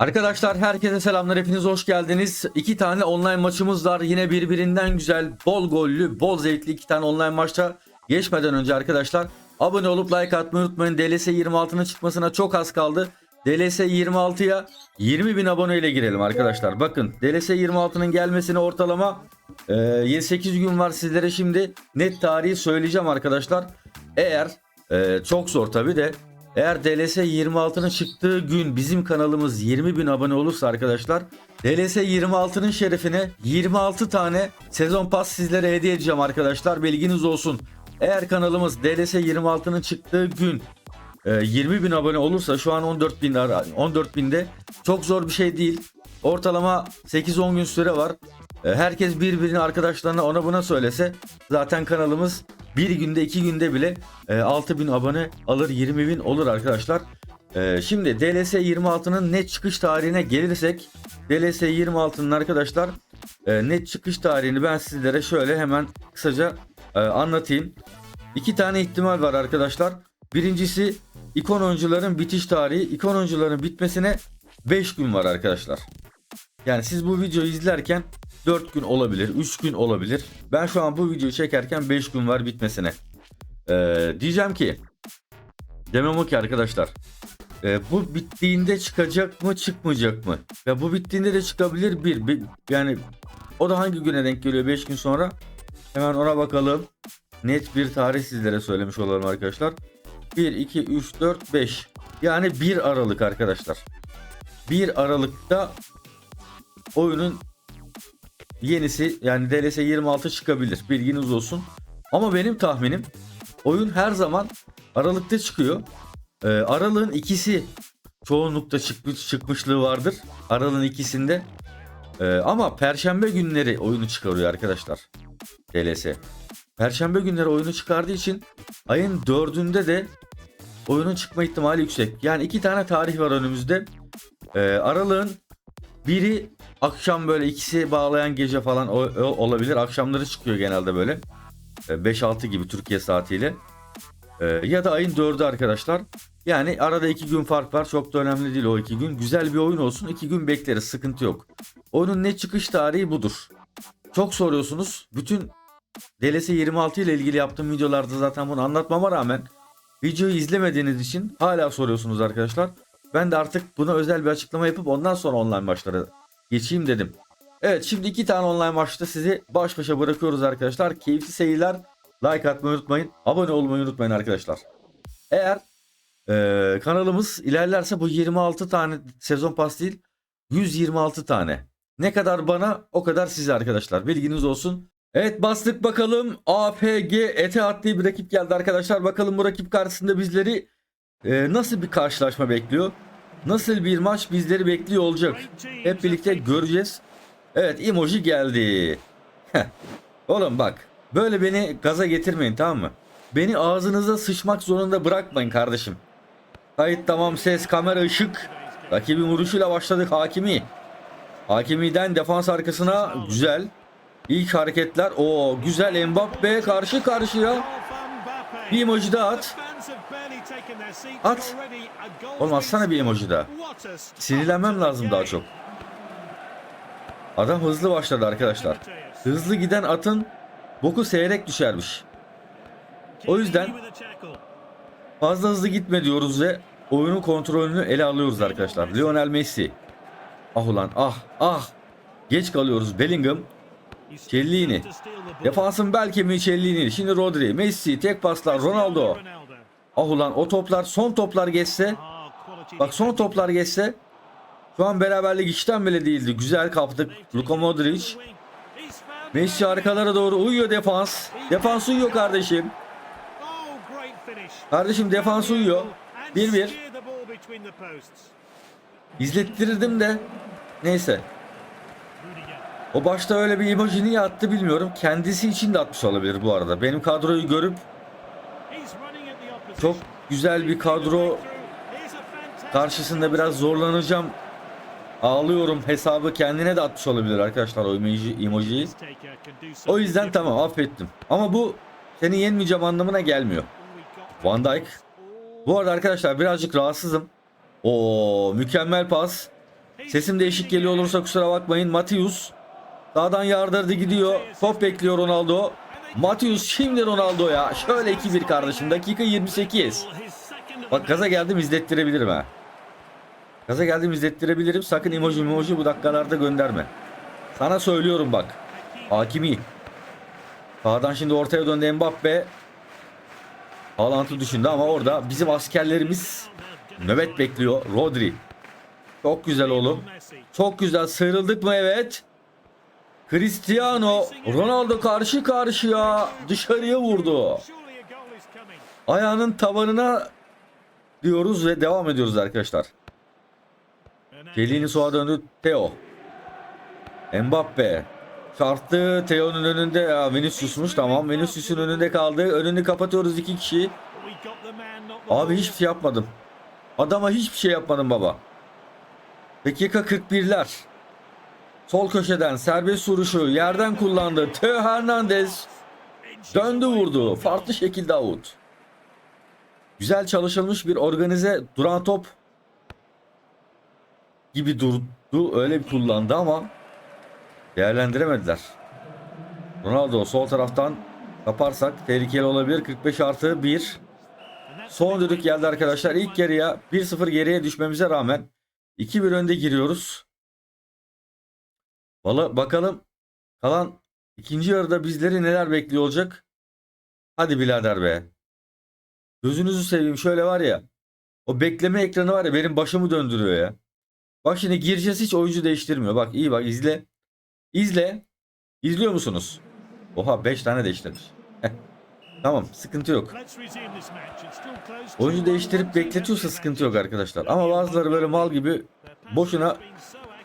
Arkadaşlar herkese selamlar hepiniz hoş geldiniz. İki tane online maçımız var. Yine birbirinden güzel, bol gollü, bol zevkli iki tane online maçta geçmeden önce arkadaşlar abone olup like atmayı unutmayın. DLS 26'nın çıkmasına çok az kaldı. DLS 26'ya 20 bin abone ile girelim arkadaşlar. Bakın DLS 26'nın gelmesine ortalama e, 7-8 gün var sizlere şimdi net tarihi söyleyeceğim arkadaşlar. Eğer e, çok zor tabi de eğer DLS 26'nın çıktığı gün bizim kanalımız 20 bin abone olursa arkadaşlar DLS 26'nın şerefine 26 tane sezon pas sizlere hediye edeceğim arkadaşlar bilginiz olsun. Eğer kanalımız DLS 26'nın çıktığı gün e, 20 bin abone olursa şu an 14 bin 14 binde çok zor bir şey değil. Ortalama 8-10 gün süre var. E, Herkes birbirini arkadaşlarına ona buna söylese zaten kanalımız bir günde iki günde bile e, 6 bin abone alır 20 bin olur arkadaşlar. E, Şimdi DLS 26'nın net çıkış tarihine gelirsek DLS 26'nın arkadaşlar e, net çıkış tarihini ben sizlere şöyle hemen kısaca e, anlatayım. İki tane ihtimal var arkadaşlar. Birincisi ikon oyuncuların bitiş tarihi. İkon oyuncuların bitmesine 5 gün var arkadaşlar. Yani siz bu videoyu izlerken 4 gün olabilir, 3 gün olabilir. Ben şu an bu videoyu çekerken 5 gün var bitmesine. Ee, diyeceğim ki demem o ki arkadaşlar. e, bu bittiğinde çıkacak mı çıkmayacak mı? Ya bu bittiğinde de çıkabilir bir, bir yani o da hangi güne denk geliyor 5 gün sonra? Hemen ona bakalım. Net bir tarih sizlere söylemiş olalım arkadaşlar. 1, 2, 3, 4, 5. Yani 1 Aralık arkadaşlar. 1 Aralık'ta oyunun yenisi yani DLS 26 çıkabilir. Bilginiz olsun. Ama benim tahminim oyun her zaman Aralık'ta çıkıyor. Ee, Aralık'ın ikisi çoğunlukta çıkmış, çıkmışlığı vardır. Aralık'ın ikisinde. Ee, ama Perşembe günleri oyunu çıkarıyor arkadaşlar. DLS. Perşembe günleri oyunu çıkardığı için ayın dördünde de oyunun çıkma ihtimali yüksek. Yani iki tane tarih var önümüzde. Ee, Aralık'ın biri akşam böyle ikisi bağlayan gece falan o, o- olabilir. Akşamları çıkıyor genelde böyle. Ee, 5-6 gibi Türkiye saatiyle. Ee, ya da ayın 4'ü arkadaşlar. Yani arada 2 gün fark var. Çok da önemli değil o 2 gün. Güzel bir oyun olsun. 2 gün bekleriz. Sıkıntı yok. Oyunun net çıkış tarihi budur. Çok soruyorsunuz. Bütün DLS 26 ile ilgili yaptığım videolarda zaten bunu anlatmama rağmen videoyu izlemediğiniz için hala soruyorsunuz arkadaşlar. Ben de artık buna özel bir açıklama yapıp ondan sonra online maçlara geçeyim dedim. Evet şimdi iki tane online maçta sizi baş başa bırakıyoruz arkadaşlar. Keyifli seyirler. Like atmayı unutmayın. Abone olmayı unutmayın arkadaşlar. Eğer eee, kanalımız ilerlerse bu 26 tane sezon pas değil 126 tane. Ne kadar bana o kadar size arkadaşlar. Bilginiz olsun. Evet bastık bakalım. APG Etihad diye bir rakip geldi arkadaşlar. Bakalım bu rakip karşısında bizleri e, nasıl bir karşılaşma bekliyor? Nasıl bir maç bizleri bekliyor olacak? Hep birlikte göreceğiz. Evet emoji geldi. Heh. Oğlum bak böyle beni gaza getirmeyin tamam mı? Beni ağzınıza sıçmak zorunda bırakmayın kardeşim. Kayıt tamam ses kamera ışık. Rakibin vuruşuyla başladık Hakimi. Hakimi'den defans arkasına güzel. İlk hareketler. O güzel Mbappe karşı karşıya. Bir emoji daha at. At. Oğlum atsana bir emoji daha. Sinirlenmem lazım daha çok. Adam hızlı başladı arkadaşlar. Hızlı giden atın boku seyrek düşermiş. O yüzden fazla hızlı gitme diyoruz ve oyunun kontrolünü ele alıyoruz arkadaşlar. Lionel Messi. Ah ulan ah ah. Geç kalıyoruz. Bellingham. Cellini. Defansın bel kemiği Cellini. Şimdi Rodri. Messi. Tek paslar. Ronaldo. Ah ulan o toplar son toplar geçse. Bak son toplar geçse. Şu an beraberlik işten bile değildi. Güzel kaptık. Luka Modric. Messi arkalara doğru uyuyor defans. Defans uyuyor kardeşim. Kardeşim defans uyuyor. 1-1. İzlettirirdim de. Neyse. O başta öyle bir emoji niye attı bilmiyorum. Kendisi için de atmış olabilir bu arada. Benim kadroyu görüp çok güzel bir kadro karşısında biraz zorlanacağım. Ağlıyorum hesabı kendine de atmış olabilir arkadaşlar o emoji, emojiyi. O yüzden tamam affettim. Ama bu seni yenmeyeceğim anlamına gelmiyor. Van Dijk. Bu arada arkadaşlar birazcık rahatsızım. O mükemmel pas. Sesim değişik geliyor olursa kusura bakmayın. Matius sağdan yardırdı gidiyor. Top bekliyor Ronaldo. Matius şimdi Ronaldo'ya. Şöyle 2-1 kardeşim. Dakika 28. Bak gaza geldim izlettirebilirim ha. Gaza geldim izlettirebilirim. Sakın emoji emoji bu dakikalarda gönderme. Sana söylüyorum bak. Hakimi. Sağdan şimdi ortaya döndü Mbappe. Haaland'ı düşündü ama orada bizim askerlerimiz nöbet bekliyor. Rodri. Çok güzel oğlum. Çok güzel sıyrıldık mı evet. Cristiano Ronaldo karşı karşıya dışarıya vurdu. Ayağının tabanına diyoruz ve devam ediyoruz arkadaşlar. Kelini soğa döndü Theo. Mbappe. Çarptı Theo'nun önünde. Ya Vinicius'muş tamam. Vinicius'un önünde kaldı. Önünü kapatıyoruz iki kişi. Abi hiçbir şey yapmadım. Adama hiçbir şey yapmadım baba. Dakika 41'ler. Sol köşeden serbest vuruşu yerden kullandı. Theo Hernandez döndü vurdu. Farklı şekilde out. Güzel çalışılmış bir organize duran top gibi durdu. Öyle bir kullandı ama değerlendiremediler. Ronaldo sol taraftan kaparsak tehlikeli olabilir. 45 artı 1. Son düdük geldi arkadaşlar. İlk yarıya 1-0 geriye düşmemize rağmen 2-1 önde giriyoruz. Valla bakalım kalan ikinci yarıda bizleri neler bekliyor olacak. Hadi birader be. Gözünüzü seveyim şöyle var ya. O bekleme ekranı var ya benim başımı döndürüyor ya. Bak şimdi gireceğiz hiç oyuncu değiştirmiyor. Bak iyi bak izle. İzle. İzliyor musunuz? Oha 5 tane değiştirmiş. Tamam sıkıntı yok. Oyuncu değiştirip bekletiyorsa sıkıntı yok arkadaşlar. Ama bazıları böyle mal gibi boşuna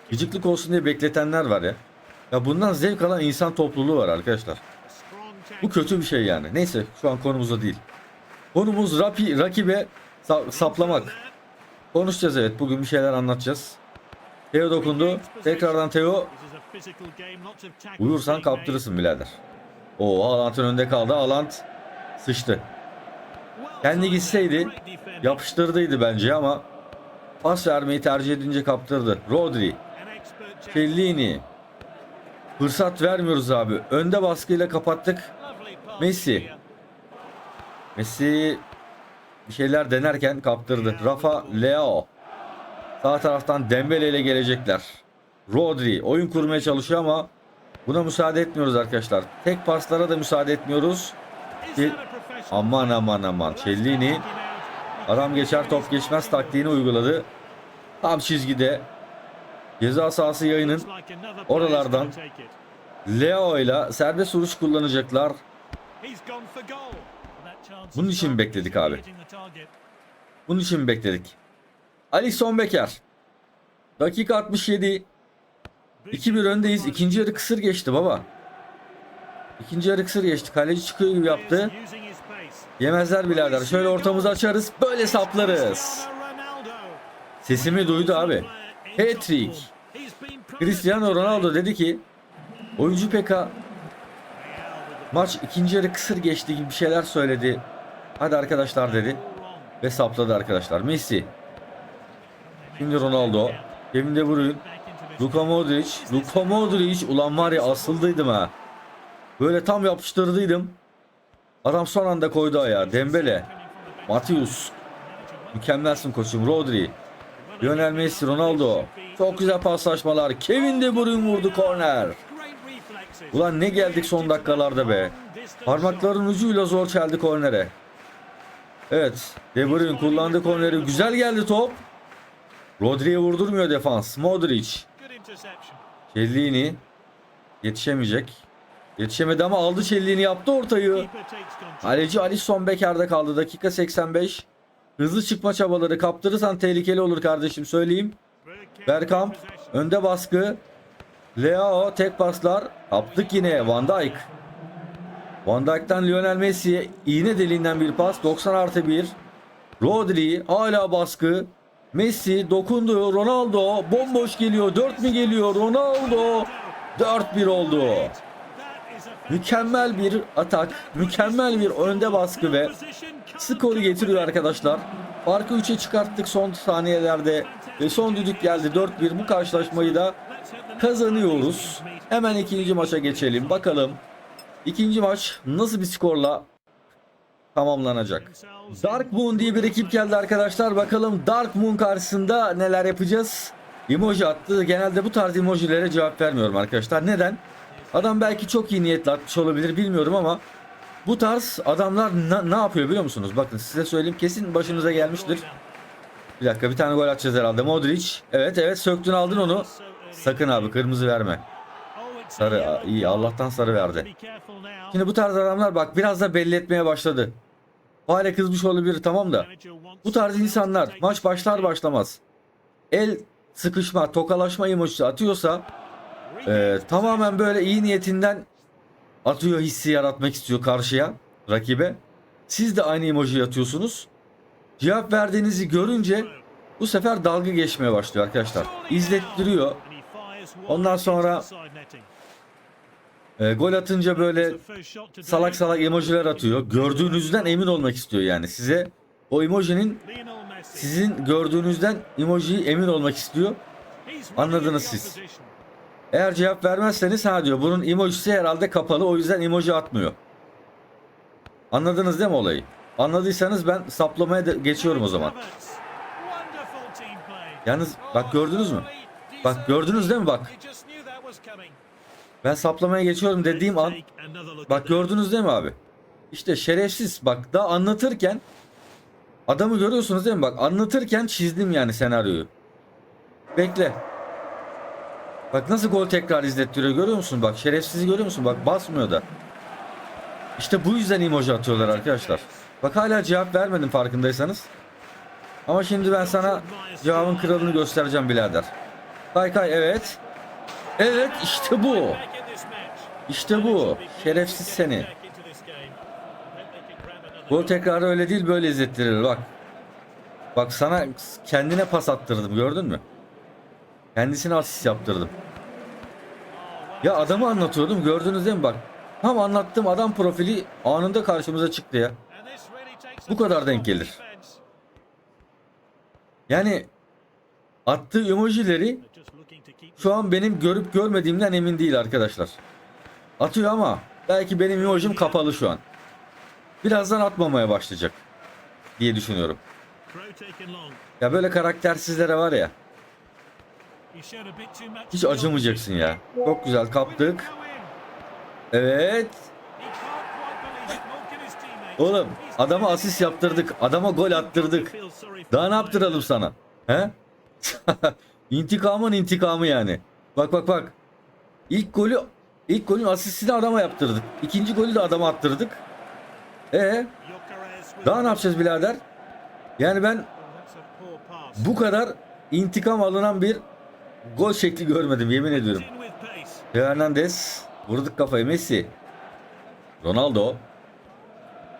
gıcıklık olsun diye bekletenler var ya. Ya bundan zevk alan insan topluluğu var arkadaşlar. Bu kötü bir şey yani. Neyse şu an konumuzda değil. Konumuz rapi, rakibe sa- saplamak. Konuşacağız evet. Bugün bir şeyler anlatacağız. Teo dokundu. Tekrardan Teo. Uyursan kaptırırsın birader. O Haaland'ın önünde kaldı. Haaland sıçtı. Kendi gitseydi yapıştırdıydı bence ama pas vermeyi tercih edince kaptırdı. Rodri, Fellini. Fırsat vermiyoruz abi. Önde baskıyla kapattık. Messi. Messi bir şeyler denerken kaptırdı. Rafa Leao. Sağ taraftan Dembele ile gelecekler. Rodri oyun kurmaya çalışıyor ama buna müsaade etmiyoruz arkadaşlar. Tek paslara da müsaade etmiyoruz. Ki- Aman aman aman. Cellini adam geçer top geçmez taktiğini uyguladı. Tam çizgide. Ceza sahası yayının oralardan Leo ile serbest vuruş kullanacaklar. Bunun için bekledik abi? Bunun için bekledik? Alisson Becker. Dakika 67. 2-1 öndeyiz. İkinci yarı kısır geçti baba. İkinci yarı kısır geçti. Kaleci çıkıyor gibi yaptı. Yemezler birader. Şöyle ortamızı açarız. Böyle saplarız. Sesimi duydu abi. Hat-trick. Cristiano Ronaldo dedi ki oyuncu PK maç ikinci yarı kısır geçti gibi bir şeyler söyledi. Hadi arkadaşlar dedi. Ve sapladı arkadaşlar. Messi. Şimdi Ronaldo. Kevin De Bruyne. Luka Modric. Luka Modric. Ulan var ya asıldıydım ha. Böyle tam yapıştırdıydım. Adam son anda koydu ayağı. Dembele. Matius. Mükemmelsin koçum. Rodri. Lionel Messi. Ronaldo. Çok güzel paslaşmalar. Kevin De Bruyne vurdu korner. Ulan ne geldik son dakikalarda be. Parmakların ucuyla zor çeldi kornere. Evet. De Bruyne kullandı korneri. Güzel geldi top. Rodri'ye vurdurmuyor defans. Modric. Cellini. Yetişemeyecek. Yetişemedi ama aldı Cellini yaptı ortayı. Kaleci Alisson Becker'de kaldı. Dakika 85. Hızlı çıkma çabaları kaptırırsan tehlikeli olur kardeşim söyleyeyim. Bergkamp önde baskı. Leo tek paslar. Kaptık yine Van Dijk. Van Dijk'ten Lionel Messi'ye iğne deliğinden bir pas. 90 artı 1. Rodri hala baskı. Messi dokundu. Ronaldo bomboş geliyor. 4 mi geliyor? Ronaldo 4-1 oldu. Mükemmel bir atak. Mükemmel bir önde baskı ve skoru getiriyor arkadaşlar. Farkı 3'e çıkarttık son saniyelerde. Ve son düdük geldi 4-1 bu karşılaşmayı da kazanıyoruz. Hemen ikinci maça geçelim. Bakalım ikinci maç nasıl bir skorla tamamlanacak. Dark Moon diye bir ekip geldi arkadaşlar. Bakalım Dark Moon karşısında neler yapacağız? Emoji attı. Genelde bu tarz emojilere cevap vermiyorum arkadaşlar. Neden? Adam belki çok iyi niyetle atmış olabilir bilmiyorum ama bu tarz adamlar ne yapıyor biliyor musunuz? Bakın size söyleyeyim kesin başınıza gelmiştir. Bir dakika bir tane gol atacağız herhalde. Modric. Evet evet söktün aldın onu. Sakın abi kırmızı verme. Sarı iyi Allah'tan sarı verdi. Şimdi bu tarz adamlar bak biraz da belli etmeye başladı. Hala kızmış olabilir tamam da. Bu tarz insanlar maç başlar başlamaz el sıkışma, tokalaşma emojisi atıyorsa e, tamamen böyle iyi niyetinden atıyor hissi yaratmak istiyor karşıya, rakibe. Siz de aynı emoji atıyorsunuz. Cevap verdiğinizi görünce bu sefer dalga geçmeye başlıyor arkadaşlar. İzlettiriyor. Ondan sonra e, gol atınca böyle salak salak emojiler atıyor. Gördüğünüzden emin olmak istiyor yani. Size o emojinin sizin gördüğünüzden emojiyi emin olmak istiyor. Anladınız siz. Eğer cevap vermezseniz ha diyor bunun emojisi herhalde kapalı o yüzden emoji atmıyor. Anladınız değil mi olayı? Anladıysanız ben saplamaya da geçiyorum o zaman. Yalnız bak gördünüz mü? Bak gördünüz değil mi bak? Ben saplamaya geçiyorum dediğim an bak gördünüz değil mi abi? İşte şerefsiz bak daha anlatırken adamı görüyorsunuz değil mi? Bak anlatırken çizdim yani senaryoyu. Bekle. Bak nasıl gol tekrar izlettiriyor görüyor musun? Bak şerefsizi görüyor musun? Bak basmıyor da. İşte bu yüzden emoji atıyorlar arkadaşlar. Bak hala cevap vermedim farkındaysanız. Ama şimdi ben sana cevabın kralını göstereceğim birader. Kay kay evet. Evet işte bu. İşte bu. Şerefsiz seni. Gol tekrarı öyle değil böyle izlettirir bak. Bak sana kendine pas attırdım gördün mü? Kendisine asist yaptırdım. Ya adamı anlatıyordum gördünüz değil mi bak. Tam anlattığım adam profili anında karşımıza çıktı ya. Bu kadar denk gelir. Yani attığı emojileri şu an benim görüp görmediğimden emin değil arkadaşlar. Atıyor ama belki benim emojim kapalı şu an. Birazdan atmamaya başlayacak diye düşünüyorum. Ya böyle karaktersizlere var ya hiç acımayacaksın ya. Çok güzel kaptık. Evet. Oğlum adama asist yaptırdık. Adama gol attırdık. Daha ne yaptıralım sana? He? İntikamın intikamı yani. Bak bak bak. İlk golü ilk golün asistini adama yaptırdık. İkinci golü de adama attırdık. E daha ne yapacağız birader? Yani ben bu kadar intikam alınan bir gol şekli görmedim yemin ediyorum. Hernandez vurduk kafayı Messi. Ronaldo.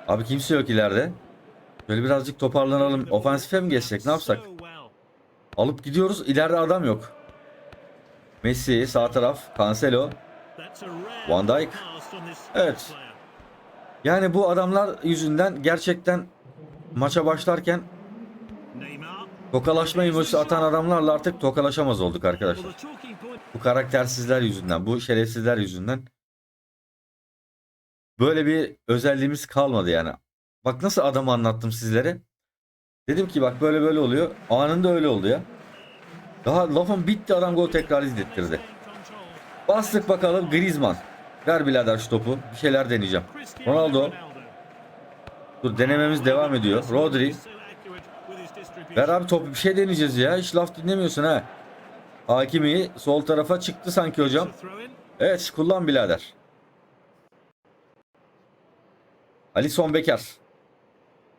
Abi kimse yok ileride. Böyle birazcık toparlanalım. Ofansife mi geçsek ne yapsak? Alıp gidiyoruz. İleride adam yok. Messi sağ taraf. Cancelo. Van Dijk. Evet. Yani bu adamlar yüzünden gerçekten maça başlarken tokalaşma emojisi atan adamlarla artık tokalaşamaz olduk arkadaşlar. Bu karaktersizler yüzünden, bu şerefsizler yüzünden böyle bir özelliğimiz kalmadı yani. Bak nasıl adamı anlattım sizlere. Dedim ki bak böyle böyle oluyor. Anında öyle oldu ya. Daha lafın bitti adam gol tekrar izlettirdi. Bastık bakalım Griezmann. Ver birader şu topu. Bir şeyler deneyeceğim. Ronaldo. Dur denememiz devam ediyor. Rodri. Ver abi topu bir şey deneyeceğiz ya. Hiç laf dinlemiyorsun ha. Hakimi sol tarafa çıktı sanki hocam. Evet kullan birader. Alisson Becker.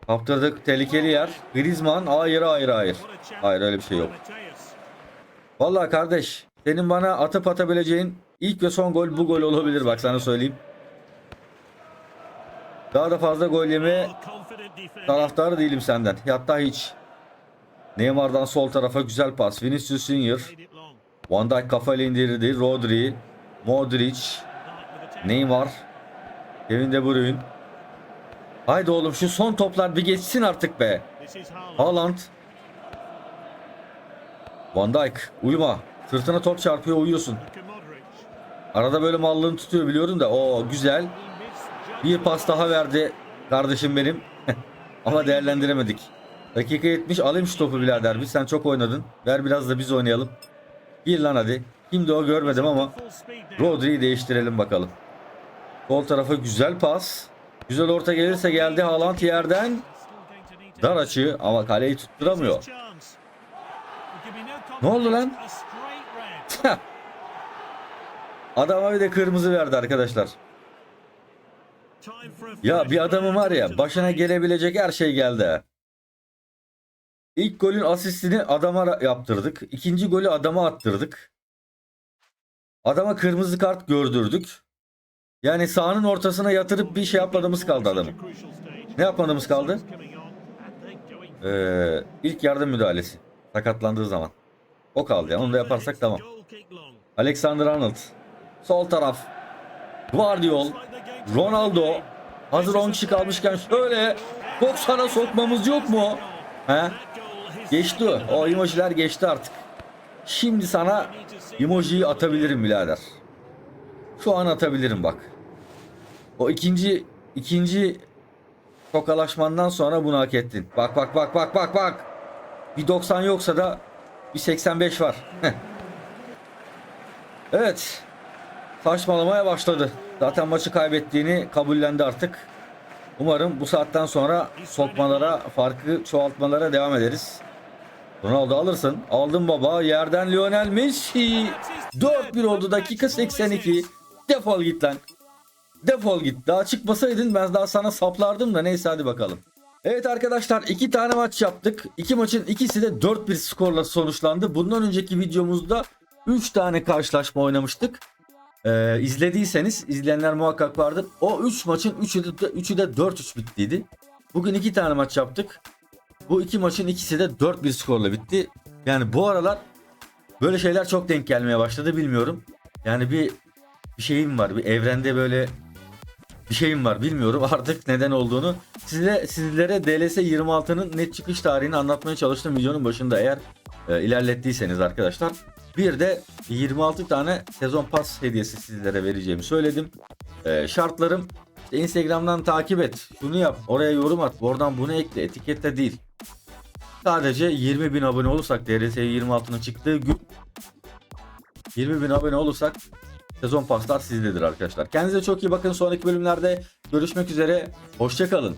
Kaptırdık tehlikeli yer. Griezmann hayır hayır hayır. Hayır öyle bir şey yok. Vallahi kardeş senin bana atıp atabileceğin ilk ve son gol bu gol olabilir bak sana söyleyeyim. Daha da fazla gol yemeye taraftarı değilim senden. Hatta hiç. Neymar'dan sol tarafa güzel pas. Vinicius Junior. Van Dijk kafayla indirdi. Rodri. Modric. Neymar. Kevin De Bruyne. Haydi oğlum şu son toplar bir geçsin artık be. Haaland. Van Dijk uyuma. Sırtına top çarpıyor uyuyorsun. Arada böyle mallığını tutuyor biliyorum da. o güzel. Bir pas daha verdi kardeşim benim. Ama değerlendiremedik. Dakika 70 alayım şu topu birader. Biz sen çok oynadın. Ver biraz da biz oynayalım. Gir lan hadi. Kimdi o görmedim ama. Rodri'yi değiştirelim bakalım. Sol tarafa güzel pas. Güzel orta gelirse geldi Haaland yerden. Dar açı ama kaleyi tutturamıyor. Ne oldu lan? Adama bir de kırmızı verdi arkadaşlar. Ya bir adamın var ya başına gelebilecek her şey geldi. İlk golün asistini adama yaptırdık. İkinci golü adama attırdık. Adama kırmızı kart gördürdük. Yani sahanın ortasına yatırıp bir şey yapmadığımız kaldı adamın. Ne yapmadığımız kaldı? Ee, ilk yardım müdahalesi. Sakatlandığı zaman. O kaldı yani. Onu da yaparsak tamam. Alexander Arnold. Sol taraf. Guardiol. Ronaldo. Hazır 10 kişi kalmışken şöyle 90'a sokmamız yok mu? He? Geçti o. O emojiler geçti artık. Şimdi sana emojiyi atabilirim birader. Şu an atabilirim bak. O ikinci ikinci tokalaşmandan sonra bunu hak ettin. Bak bak bak bak bak bak. Bir 90 yoksa da bir 85 var. Heh. evet. Saçmalamaya başladı. Zaten maçı kaybettiğini kabullendi artık. Umarım bu saatten sonra sokmalara, farkı çoğaltmalara devam ederiz. Ronaldo alırsın. Aldın baba. Yerden Lionel Messi. 4-1 oldu dakika 82. Defol git lan. Defol git. Daha çıkmasaydın ben daha sana saplardım da neyse hadi bakalım. Evet arkadaşlar iki tane maç yaptık. İki maçın ikisi de 4-1 skorla sonuçlandı. Bundan önceki videomuzda 3 tane karşılaşma oynamıştık. Ee, izlediyseniz izleyenler muhakkak vardır. O 3 maçın 3'ü de, 3'ü de 4-3 bittiydi. Bugün 2 tane maç yaptık. Bu iki maçın ikisi de 4-1 skorla bitti. Yani bu aralar böyle şeyler çok denk gelmeye başladı bilmiyorum. Yani bir bir şeyim var. Bir evrende böyle bir şeyim var bilmiyorum artık neden olduğunu. Size sizlere DLS 26'nın net çıkış tarihini anlatmaya çalıştım videonun başında eğer e, ilerlettiyseniz arkadaşlar. Bir de 26 tane sezon pas hediyesi sizlere vereceğimi söyledim. E, şartlarım işte Instagram'dan takip et. Şunu yap. Oraya yorum at. Oradan bunu ekle. Etiketle değil. Sadece 20 bin abone olursak DRS 26'nın çıktığı gün 20 bin abone olursak sezon paslar sizdedir arkadaşlar. Kendinize çok iyi bakın. Sonraki bölümlerde görüşmek üzere. Hoşçakalın.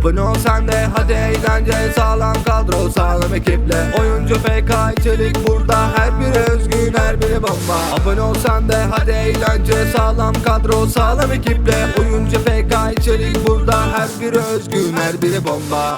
Abone ol sen de hadi eğlence Sağlam kadro sağlam ekiple Oyuncu FK içerik burada Her biri özgün her biri bomba Abone ol sen de hadi eğlence Sağlam kadro sağlam ekiple Oyuncu FK içerik burada Her biri özgün her biri bomba